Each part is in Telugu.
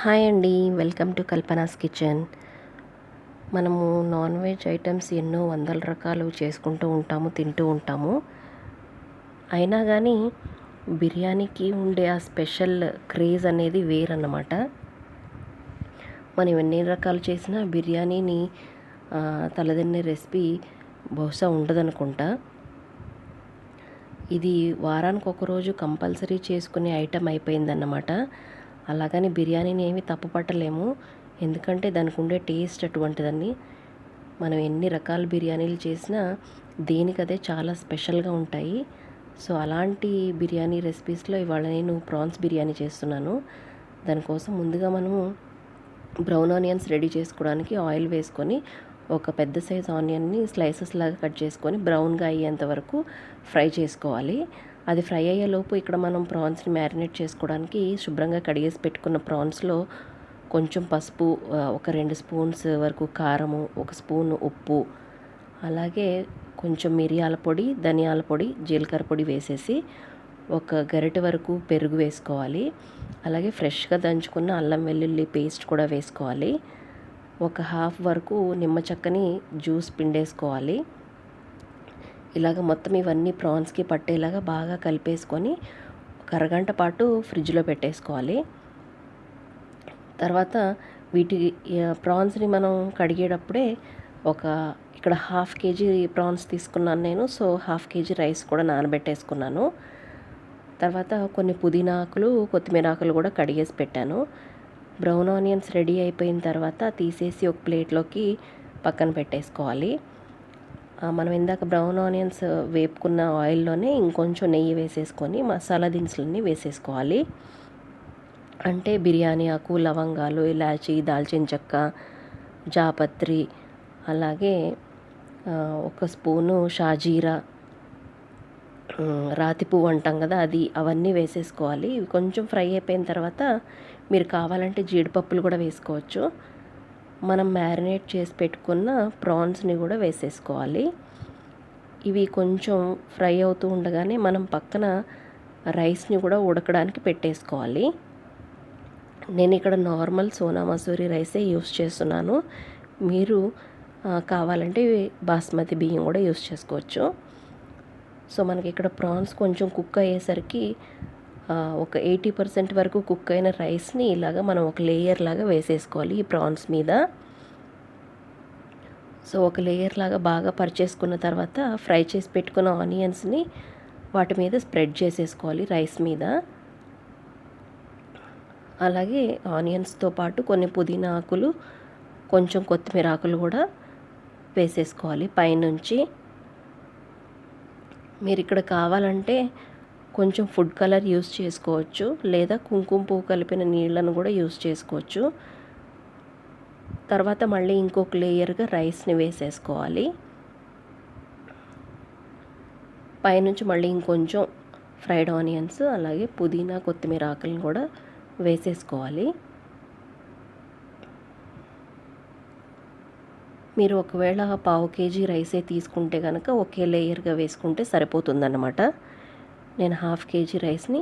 హాయ్ అండి వెల్కమ్ టు కల్పనాస్ కిచెన్. మనము నాన్ వెజ్ ఐటమ్స్ ఎన్నో వందల రకాలు చేసుకుంటూ ఉంటాము తింటూ ఉంటాము. అయినా కానీ బిర్యానీకి ఉండే ఆ స్పెషల్ క్రేజ్ అనేది వేరన్నమాట. మనం ఎన్ని రకాలు చేసినా బిర్యానీని ఆ, తలదన్నే రెసిపీ బహుశా ఉండదనుకుంటా. ఇది వారానికి ఒకరోజు కంపల్సరీ చేసుకునే ఐటెం అయిపోయిందన్నమాట. అలాగని బిర్యానీని ఏమి తప్పుపట్టలేము. ఎందుకంటే దానికి ఉండే టేస్ట్ అటువంటిదని మనం ఎన్ని రకాల బిర్యానీలు చేసినా దేనికదే చాలా స్పెషల్గా ఉంటాయి. సో అలాంటి బిర్యానీ రెసిపీస్లో ఇవాళ నేను ప్రాన్స్ బిర్యానీ చేస్తున్నాను. దానికోసం ముందుగా మనము బ్రౌన్ ఆనియన్స్ రెడీ చేసుకోవడానికి ఆయిల్ వేసుకొని ఒక పెద్ద సైజ్ ఆనియన్ని స్లైసెస్ లాగా కట్ చేసుకొని బ్రౌన్గా అయ్యేంత వరకు ఫ్రై చేసుకోవాలి. అది ఫ్రై అయ్యేలోపు ఇక్కడ మనం ప్రాన్స్ని మ్యారినేట్ చేసుకోవడానికి శుభ్రంగా కడిగేసి పెట్టుకున్న ప్రాన్స్లో కొంచెం పసుపు ఒక రెండు స్పూన్స్ వరకు కారము ఒక స్పూన్ ఉప్పు అలాగే కొంచెం మిరియాల పొడి ధనియాల పొడి జీలకర్ర పొడి వేసేసి ఒక గరిటె వరకు పెరుగు వేసుకోవాలి. అలాగే ఫ్రెష్గా దంచుకున్న అల్లం వెల్లుల్లి పేస్ట్ కూడా వేసుకోవాలి. ఒక హాఫ్ వరకు నిమ్మ చెక్కని జ్యూస్ పిండేసుకోవాలి. ఇలాగ మొత్తం ఇవన్నీ ప్రాన్స్కి పట్టేలాగా బాగా కలిపేసుకొని ఒక అరగంట పాటు ఫ్రిడ్జ్లో పెట్టేసుకోవాలి. తర్వాత వీటి ప్రాన్స్ని మనం కడిగేటప్పుడే ఒక ఇక్కడ హాఫ్ కేజీ ప్రాన్స్ తీసుకున్నాను నేను సో హాఫ్ కేజీ రైస్ కూడా నానబెట్టేసుకున్నాను. తర్వాత కొన్ని పుదీనా ఆకులు కొత్తిమీర ఆకులు కూడా కడిగేసి పెట్టాను. బ్రౌన్ ఆనియన్స్ రెడీ అయిపోయిన తర్వాత తీసేసి ఒక ప్లేట్లోకి పక్కన పెట్టేసుకోవాలి. మనం ఇందాక బ్రౌన్ ఆనియన్స్ వేపుకున్న ఆయిల్లోనే ఇంకొంచెం నెయ్యి వేసేసుకొని మసాలా దినుసులన్నీ వేసేసుకోవాలి. అంటే బిర్యానీ ఆకు లవంగాలు ఇలాచి దాల్చిన చెక్క జాపత్రి అలాగే ఒక స్పూను షాజీరా రాతి పువ్వు అంటాం కదా అది అవన్నీ వేసేసుకోవాలి. ఇవి కొంచెం ఫ్రై అయిపోయిన తర్వాత మీరు కావాలంటే జీడిపప్పులు కూడా వేసుకోవచ్చు. మనం మ్యారినేట్ చేసి పెట్టుకున్న ప్రాన్స్ని కూడా వేసేసుకోవాలి. ఇవి కొంచెం ఫ్రై అవుతూ ఉండగానే మనం పక్కన రైస్ని కూడా ఉడకడానికి పెట్టేసుకోవాలి. నేను ఇక్కడ నార్మల్ సోనా మసూరి రైసే యూస్ చేస్తున్నాను. మీరు కావాలంటే బాస్మతి బియ్యం కూడా యూస్ చేసుకోవచ్చు. సో మనకి ఇక్కడ ప్రాన్స్ కొంచెం కుక్ అయ్యేసరికి ఒక ఎయిటీ పర్సెంట్ వరకు కుక్ అయిన రైస్ని ఇలాగా మనం ఒక లేయర్ లాగా వేసేసుకోవాలి ఈ ప్రాన్స్ మీద. సో ఒక లేయర్ లాగా బాగా పరిచేసుకున్న తర్వాత ఫ్రై చేసి పెట్టుకున్న ఆనియన్స్ని వాటి మీద స్ప్రెడ్ చేసేసుకోవాలి రైస్ మీద. అలాగే ఆనియన్స్తో పాటు కొన్ని పుదీనా ఆకులు కొంచెం కొత్తిమీర ఆకులు కూడా వేసేసుకోవాలి పైనుంచి. మీరు ఇక్కడ కావాలంటే కొంచెం ఫుడ్ కలర్ యూస్ చేసుకోవచ్చు లేదా కుంకుమ పువ్వు కలిపిన నీళ్ళను కూడా యూస్ చేసుకోవచ్చు. తర్వాత మళ్ళీ ఇంకొక లేయర్గా రైస్ని వేసేసుకోవాలి. పైనుంచి మళ్ళీ ఇంకొంచెం ఫ్రైడ్ ఆనియన్స్ అలాగే పుదీనా కొత్తిమీర ఆకులను కూడా వేసేసుకోవాలి. మీరు ఒకవేళ పావు కేజీ రైసే తీసుకుంటే కనుక ఒకే లేయర్గా వేసుకుంటే సరిపోతుందన్నమాట. నేను హాఫ్ కేజీ రైస్ని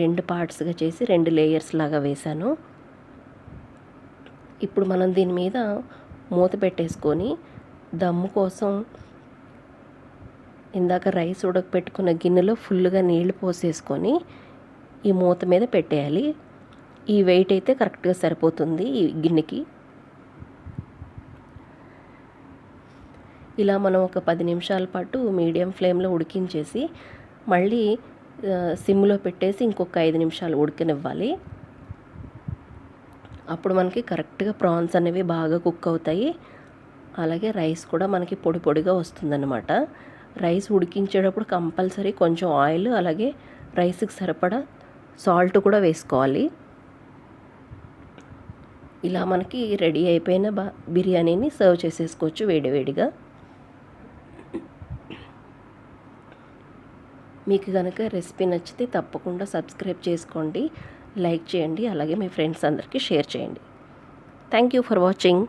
రెండు పార్ట్స్గా చేసి రెండు లేయర్స్ లాగా వేశాను. ఇప్పుడు మనం దీని మీద మూత పెట్టేసుకొని దమ్ము కోసం ఇందాక రైస్ ఉడకపెట్టుకున్న గిన్నెలో ఫుల్గా నీళ్ళు పోసేసుకొని ఈ మూత మీద పెట్టేయాలి. ఈ వెయిట్ అయితే కరెక్ట్గా సరిపోతుంది ఈ గిన్నెకి. ఇలా మనం ఒక పది నిమిషాల పాటు మీడియం ఫ్లేమ్లో ఉడికించేసి మళ్ళీ సిమ్లో పెట్టేసి ఇంకొక ఐదు నిమిషాలు ఉడకనివ్వాలి. అప్పుడు మనకి కరెక్ట్గా ప్రాన్స్ అనేవి బాగా కుక్ అవుతాయి. అలాగే రైస్ కూడా మనకి పొడి పొడిగా వస్తుందన్నమాట. రైస్ ఉడికించేటప్పుడు కంపల్సరీ కొంచెం ఆయిల్ అలాగే రైస్కి సరిపడా సాల్ట్ కూడా వేసుకోవాలి. ఇలా మనకి రెడీ అయిపోయిన బా బిర్యానీని సర్వ్ చేసేసుకోవచ్చు వేడివేడిగా. మీకు కనుక రెసిపీ నచ్చితే తప్పకుండా సబ్స్క్రైబ్ చేసుకోండి లైక్ చేయండి అలాగే మీ ఫ్రెండ్స్ అందరికీ షేర్ చేయండి. Thank you for watching